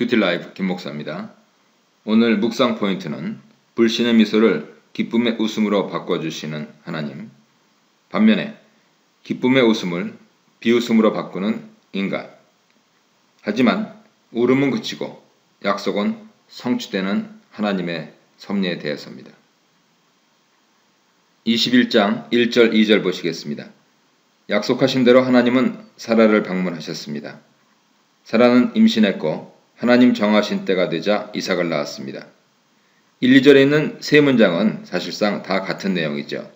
큐티 라이프 김목사입니다. 오늘 묵상 포인트는 불신의 미소를 기쁨의 웃음으로 바꿔주시는 하나님. 반면에 기쁨의 웃음을 비웃음으로 바꾸는 인간. 하지만 울음은 그치고 약속은 성취되는 하나님의 섭리에 대해서입니다. 21장 1절 2절 보시겠습니다. 약속하신 대로 하나님은 사라를 방문하셨습니다. 사라는 임신했고 하나님 정하신 때가 되자 이삭을 낳았습니다. 1, 2절에 있는 세 문장은 사실상 다 같은 내용이죠.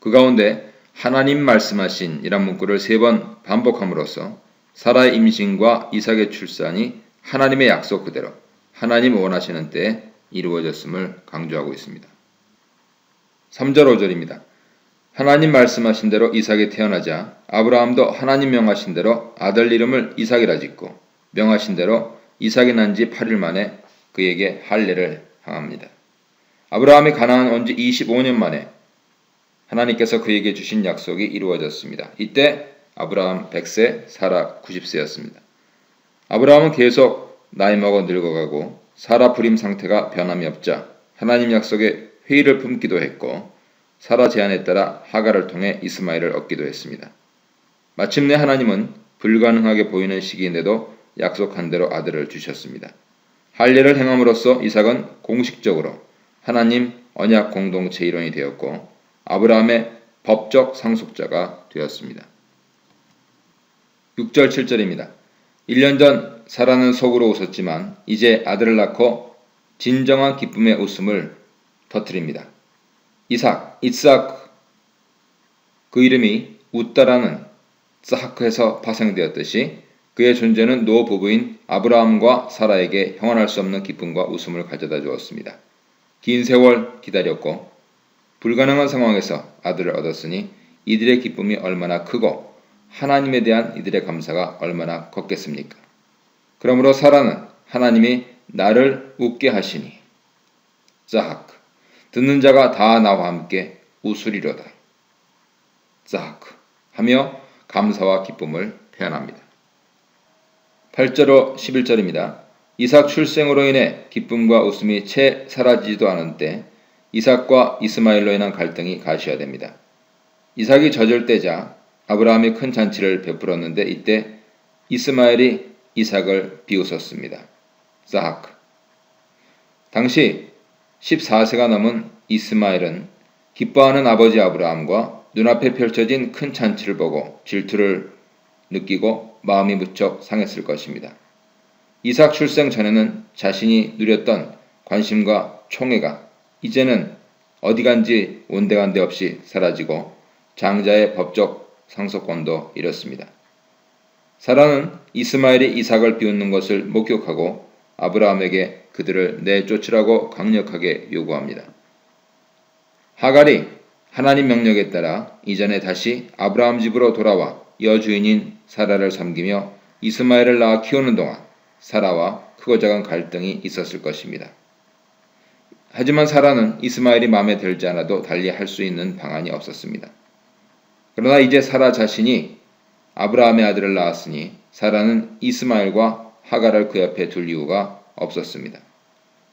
그 가운데 하나님 말씀하신 이란 문구를 세 번 반복함으로써 사라의 임신과 이삭의 출산이 하나님의 약속 그대로 하나님 원하시는 때에 이루어졌음을 강조하고 있습니다. 3절 5절입니다. 하나님 말씀하신 대로 이삭이 태어나자 아브라함도 하나님 명하신 대로 아들 이름을 이삭이라 짓고 명하신 대로 이삭이 난 지 8일 만에 그에게 할례를 항합니다. 아브라함이 가나안 온 지 25년 만에 하나님께서 그에게 주신 약속이 이루어졌습니다. 이때 아브라함 100세, 사라 90세였습니다. 아브라함은 계속 나이 먹어 늙어가고 사라 불임 상태가 변함이 없자 하나님 약속에 회의를 품기도 했고 사라 제안에 따라 하가를 통해 이스마엘을 얻기도 했습니다. 마침내 하나님은 불가능하게 보이는 시기인데도 약속한 대로 아들을 주셨습니다. 할례를 행함으로써 이삭은 공식적으로 하나님 언약 공동체 일원이 되었고 아브라함의 법적 상속자가 되었습니다. 6절 7절입니다. 1년 전 사라는 속으로 웃었지만 이제 아들을 낳고 진정한 기쁨의 웃음을 터뜨립니다. 이삭, 이삭 그 이름이 웃다라는 사하크에서 파생되었듯이 그의 존재는 노 부부인 아브라함과 사라에게 형언할 수 없는 기쁨과 웃음을 가져다 주었습니다. 긴 세월 기다렸고 불가능한 상황에서 아들을 얻었으니 이들의 기쁨이 얼마나 크고 하나님에 대한 이들의 감사가 얼마나 컸겠습니까? 그러므로 사라는 하나님이 나를 웃게 하시니 자하크 듣는 자가 다 나와 함께 웃으리로다. 자하크 하며 감사와 기쁨을 표현합니다. 8절로 11절입니다. 이삭 출생으로 인해 기쁨과 웃음이 채 사라지지도 않은 때 이삭과 이스마엘로 인한 갈등이 가시화됩니다. 이삭이 젖을 때자 아브라함이 큰 잔치를 베풀었는데 이때 이스마엘이 이삭을 비웃었습니다. 사하크. 당시 14세가 넘은 이스마엘은 기뻐하는 아버지 아브라함과 눈앞에 펼쳐진 큰 잔치를 보고 질투를 느끼고 마음이 무척 상했을 것입니다. 이삭 출생 전에는 자신이 누렸던 관심과 총애가 이제는 어디 간지 온데간데 없이 사라지고 장자의 법적 상속권도 잃었습니다. 사라는 이스마엘이 이삭을 비웃는 것을 목격하고 아브라함에게 그들을 내쫓으라고 강력하게 요구합니다. 하갈이 하나님 명령에 따라 이전에 다시 아브라함 집으로 돌아와 여주인인 사라를 섬기며 이스마엘을 낳아 키우는 동안 사라와 크고 작은 갈등이 있었을 것입니다. 하지만 사라는 이스마엘이 마음에 들지 않아도 달리 할 수 있는 방안이 없었습니다. 그러나 이제 사라 자신이 아브라함의 아들을 낳았으니 사라는 이스마엘과 하갈을 그 옆에 둘 이유가 없었습니다.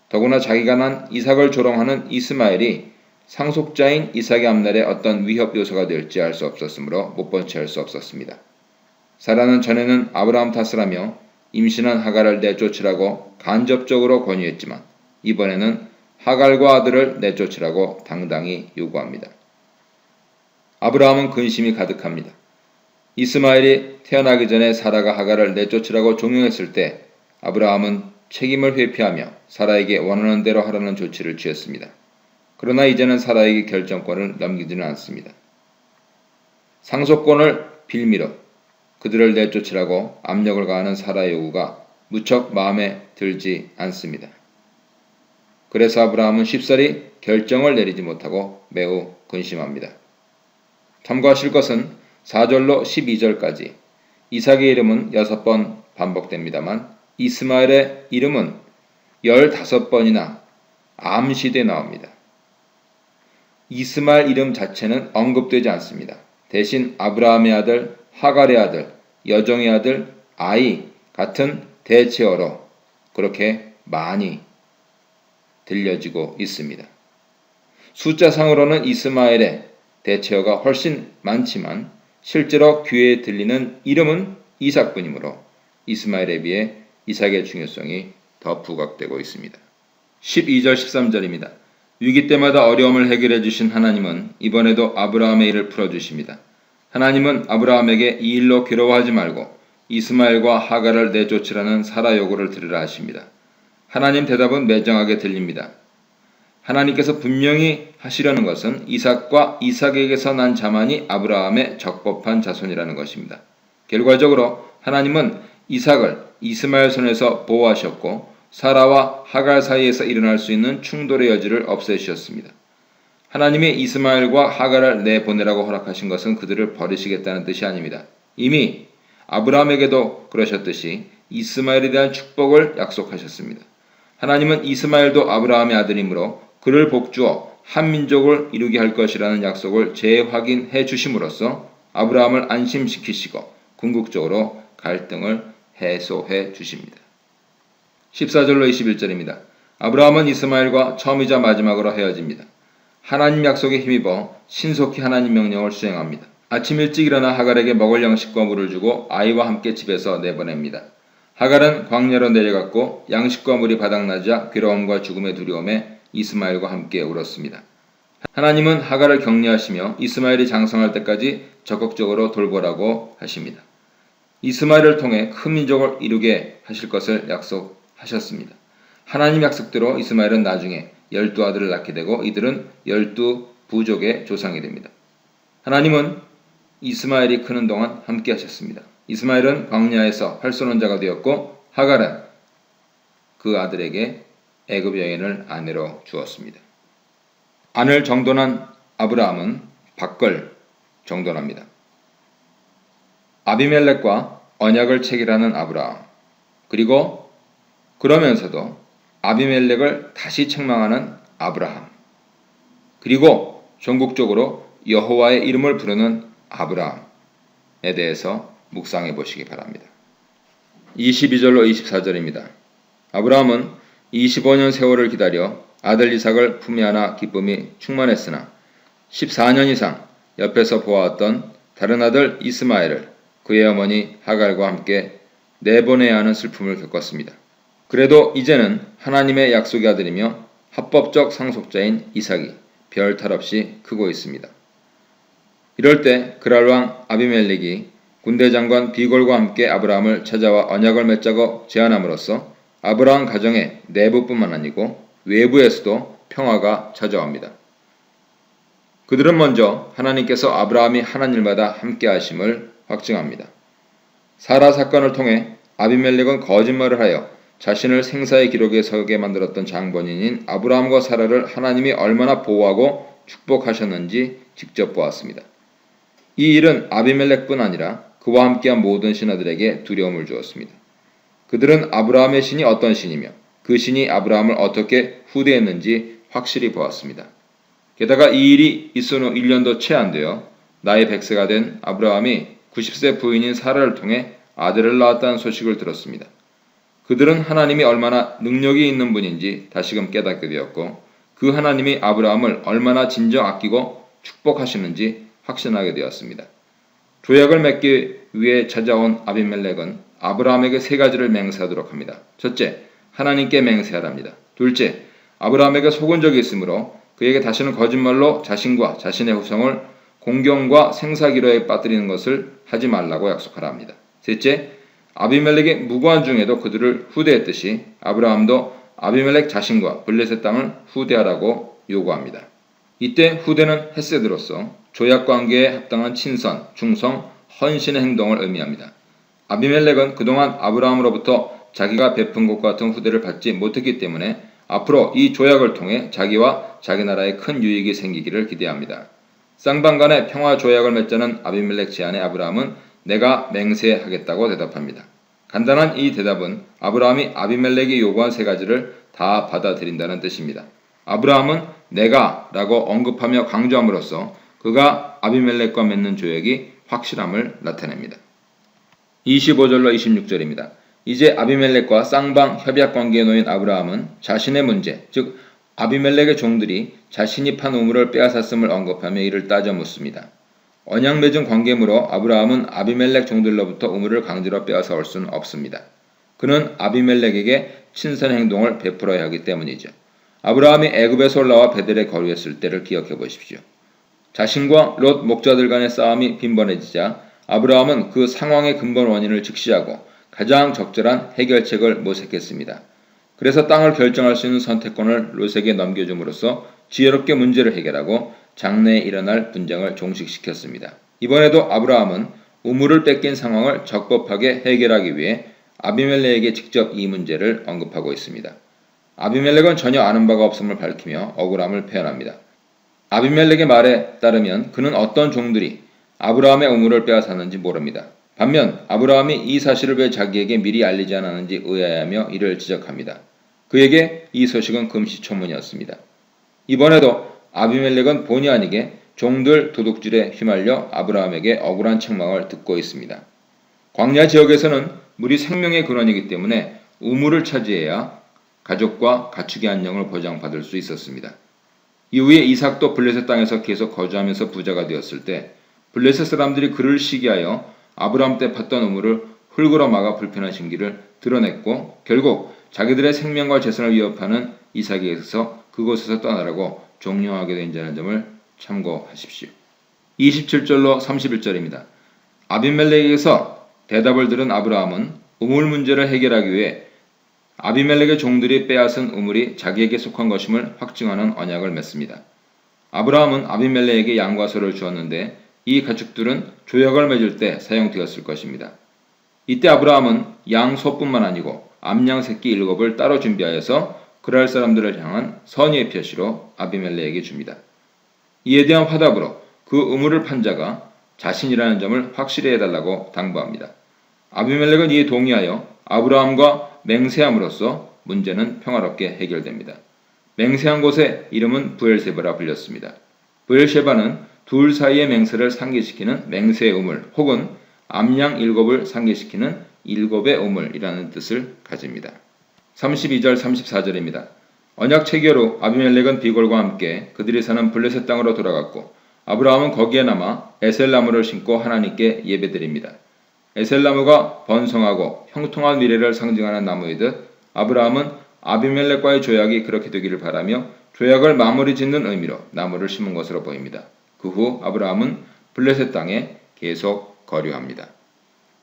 더구나 자기가 난 이삭을 조롱하는 이스마엘이 상속자인 이삭의 앞날에 어떤 위협 요소가 될지 알 수 없었으므로 못 본 채 할 수 없었습니다. 사라는 전에는 아브라함 탓을 하며 임신한 하갈을 내쫓으라고 간접적으로 권유했지만 이번에는 하갈과 아들을 내쫓으라고 당당히 요구합니다. 아브라함은 근심이 가득합니다. 이스마엘이 태어나기 전에 사라가 하갈을 내쫓으라고 종용했을 때 아브라함은 책임을 회피하며 사라에게 원하는 대로 하라는 조치를 취했습니다. 그러나 이제는 사라에게 결정권을 넘기지는 않습니다. 상속권을 빌미로 그들을 내쫓으라고 압력을 가하는 사라의 요구가 무척 마음에 들지 않습니다. 그래서 아브라함은 쉽사리 결정을 내리지 못하고 매우 근심합니다. 참고하실 것은 4절로 12절까지 이삭의 이름은 6번 반복됩니다만 이스마엘의 이름은 15번이나 암시되 나옵니다. 이스마엘 이름 자체는 언급되지 않습니다. 대신 아브라함의 아들, 하갈의 아들, 여종의 아들, 아이 같은 대체어로 그렇게 많이 들려지고 있습니다. 숫자상으로는 이스마엘의 대체어가 훨씬 많지만 실제로 귀에 들리는 이름은 이삭뿐이므로 이스마엘에 비해 이삭의 중요성이 더 부각되고 있습니다. 12절 13절입니다. 위기 때마다 어려움을 해결해 주신 하나님은 이번에도 아브라함의 일을 풀어 주십니다. 하나님은 아브라함에게 이 일로 괴로워하지 말고 이스마엘과 하가를 내쫓으라는 사라 요구를 들으라 하십니다. 하나님 대답은 매정하게 들립니다. 하나님께서 분명히 하시려는 것은 이삭과 이삭에게서 난 자만이 아브라함의 적법한 자손이라는 것입니다. 결과적으로 하나님은 이삭을 이스마엘 손에서 보호하셨고 사라와 하갈 사이에서 일어날 수 있는 충돌의 여지를 없애주셨습니다. 하나님이 이스마엘과 하갈을 내보내라고 허락하신 것은 그들을 버리시겠다는 뜻이 아닙니다. 이미 아브라함에게도 그러셨듯이 이스마엘에 대한 축복을 약속하셨습니다. 하나님은 이스마엘도 아브라함의 아들이므로 그를 복주어 한 민족을 이루게 할 것이라는 약속을 재확인해 주심으로써 아브라함을 안심시키시고 궁극적으로 갈등을 해소해 주십니다. 14절로 21절입니다. 아브라함은 이스마엘과 처음이자 마지막으로 헤어집니다. 하나님 약속에 힘입어 신속히 하나님 명령을 수행합니다. 아침 일찍 일어나 하갈에게 먹을 양식과 물을 주고 아이와 함께 집에서 내보냅니다. 하갈은 광야로 내려갔고 양식과 물이 바닥나자 괴로움과 죽음의 두려움에 이스마엘과 함께 울었습니다. 하나님은 하갈을 격려하시며 이스마엘이 장성할 때까지 적극적으로 돌보라고 하십니다. 이스마엘을 통해 큰 민족을 이루게 하실 것을 약속 하셨습니다. 하나님 약속대로 이스마엘은 나중에 열두 아들을 낳게 되고 이들은 열두 부족의 조상이 됩니다. 하나님은 이스마엘이 크는 동안 함께 하셨습니다. 이스마엘은 광야에서 활선원자가 되었고 하갈은 그 아들에게 애굽 여인을 아내로 주었습니다. 아내를 정돈한 아브라함은 밖을 정돈합니다. 아비멜렉과 언약을 체결하는 아브라함 그리고 그러면서도 아비멜렉을 다시 책망하는 아브라함 그리고 전국적으로 여호와의 이름을 부르는 아브라함에 대해서 묵상해 보시기 바랍니다. 22절로 24절입니다. 아브라함은 25년 세월을 기다려 아들 이삭을 품에 안아 기쁨이 충만했으나 14년 이상 옆에서 보아왔던 다른 아들 이스마엘을 그의 어머니 하갈과 함께 내보내야 하는 슬픔을 겪었습니다. 그래도 이제는 하나님의 약속의 아들이며 합법적 상속자인 이삭이 별 탈 없이 크고 있습니다. 이럴 때 그랄 왕 아비멜렉이 군대 장관 비골과 함께 아브라함을 찾아와 언약을 맺자고 제안함으로써 아브라함 가정의 내부뿐만 아니고 외부에서도 평화가 찾아옵니다. 그들은 먼저 하나님께서 아브라함이 하는 일마다 함께 하심을 확증합니다. 사라 사건을 통해 아비멜렉은 거짓말을 하여 자신을 생사의 기록에 서게 만들었던 장본인인 아브라함과 사라를 하나님이 얼마나 보호하고 축복하셨는지 직접 보았습니다. 이 일은 아비멜렉뿐 아니라 그와 함께한 모든 신하들에게 두려움을 주었습니다. 그들은 아브라함의 신이 어떤 신이며 그 신이 아브라함을 어떻게 후대했는지 확실히 보았습니다. 게다가 이 일이 있은 후 1년도 채 안 되어 나이 100세가 된 아브라함이 90세 부인인 사라를 통해 아들을 낳았다는 소식을 들었습니다. 그들은 하나님이 얼마나 능력이 있는 분인지 다시금 깨닫게 되었고 그 하나님이 아브라함을 얼마나 진정 아끼고 축복하시는지 확신하게 되었습니다. 조약을 맺기 위해 찾아온 아비멜렉은 아브라함에게 세 가지를 맹세하도록 합니다. 첫째, 하나님께 맹세하랍니다. 둘째, 아브라함에게 속은 적이 있으므로 그에게 다시는 거짓말로 자신과 자신의 후성을 공경과 생사기로에 빠뜨리는 것을 하지 말라고 약속하라 합니다. 셋째, 아비멜렉의 무고한 중에도 그들을 후대했듯이 아브라함도 아비멜렉 자신과 블레셋 땅을 후대하라고 요구합니다. 이때 후대는 헤세드로서 조약 관계에 합당한 친선, 중성, 헌신의 행동을 의미합니다. 아비멜렉은 그동안 아브라함으로부터 자기가 베푼 것 같은 후대를 받지 못했기 때문에 앞으로 이 조약을 통해 자기와 자기 나라에 큰 유익이 생기기를 기대합니다. 쌍방 간의 평화 조약을 맺자는 아비멜렉 제안에 아브라함은 내가 맹세하겠다고 대답합니다. 간단한 이 대답은 아브라함이 아비멜렉이 요구한 세 가지를 다 받아들인다는 뜻입니다. 아브라함은 내가 라고 언급하며 강조함으로써 그가 아비멜렉과 맺는 조약이 확실함을 나타냅니다. 25절로 26절입니다. 이제 아비멜렉과 쌍방 협약 관계에 놓인 아브라함은 자신의 문제, 즉 아비멜렉의 종들이 자신이 판 우물을 빼앗았음을 언급하며 이를 따져 묻습니다. 언약 맺은 관계므로 아브라함은 아비멜렉 종들로부터 우물을 강제로 빼앗아 올 수는 없습니다. 그는 아비멜렉에게 친선 행동을 베풀어야 하기 때문이죠. 아브라함이 애굽에서 올라와 베델에 거류했을 때를 기억해 보십시오. 자신과 롯 목자들 간의 싸움이 빈번해지자 아브라함은 그 상황의 근본 원인을 직시하고 가장 적절한 해결책을 모색했습니다. 그래서 땅을 결정할 수 있는 선택권을 롯에게 넘겨줌으로써 지혜롭게 문제를 해결하고 장래에 일어날 분쟁을 종식시켰습니다. 이번에도 아브라함은 우물을 뺏긴 상황을 적법하게 해결하기 위해 아비멜렉에게 직접 이 문제를 언급하고 있습니다. 아비멜렉은 전혀 아는 바가 없음을 밝히며 억울함을 표현합니다. 아비멜렉의 말에 따르면 그는 어떤 종들이 아브라함의 우물을 빼앗았는지 모릅니다. 반면 아브라함이 이 사실을 왜 자기에게 미리 알리지 않았는지 의아해하며 이를 지적합니다. 그에게 이 소식은 금시초문이었습니다. 이번에도 아비멜렉은 본의 아니게 종들 도둑질에 휘말려 아브라함에게 억울한 책망을 듣고 있습니다. 광야 지역에서는 물이 생명의 근원이기 때문에 우물을 차지해야 가족과 가축의 안녕을 보장받을 수 있었습니다. 이후에 이삭도 블레셋 땅에서 계속 거주하면서 부자가 되었을 때 블레셋 사람들이 그를 시기하여 아브라함 때 팠던 우물을 흙으로 막아 불편한 신기를 드러냈고 결국 자기들의 생명과 재산을 위협하는 이삭에게서 그곳에서 떠나라고 종료하게 된 자는 점을 참고하십시오. 27절로 31절입니다. 아비멜렉에게서 대답을 들은 아브라함은 우물 문제를 해결하기 위해 아비멜렉의 종들이 빼앗은 우물이 자기에게 속한 것임을 확증하는 언약을 맺습니다. 아브라함은 아비멜렉에게 양과 소를 주었는데 이 가축들은 조약을 맺을 때 사용되었을 것입니다. 이때 아브라함은 양 소뿐만 아니고 암양 새끼 일곱을 따로 준비하여서 그랄 사람들을 향한 선의의 표시로 아비멜렉에게 줍니다. 이에 대한 화답으로 그 우물을 판 자가 자신이라는 점을 확실히 해달라고 당부합니다. 아비멜렉은 이에 동의하여 아브라함과 맹세함으로써 문제는 평화롭게 해결됩니다. 맹세한 곳의 이름은 부엘세바라 불렸습니다. 부엘세바는 둘 사이의 맹세를 상기시키는 맹세의 우물 혹은 암양 일곱을 상기시키는 일곱의 우물이라는 뜻을 가집니다. 32절 34절입니다. 언약 체결 후 아비멜렉은 비골과 함께 그들이 사는 블레셋 땅으로 돌아갔고 아브라함은 거기에 남아 에셀나무를 심고 하나님께 예배드립니다. 에셀나무가 번성하고 형통한 미래를 상징하는 나무이듯 아브라함은 아비멜렉과의 조약이 그렇게 되기를 바라며 조약을 마무리 짓는 의미로 나무를 심은 것으로 보입니다. 그 후 아브라함은 블레셋 땅에 계속 거류합니다.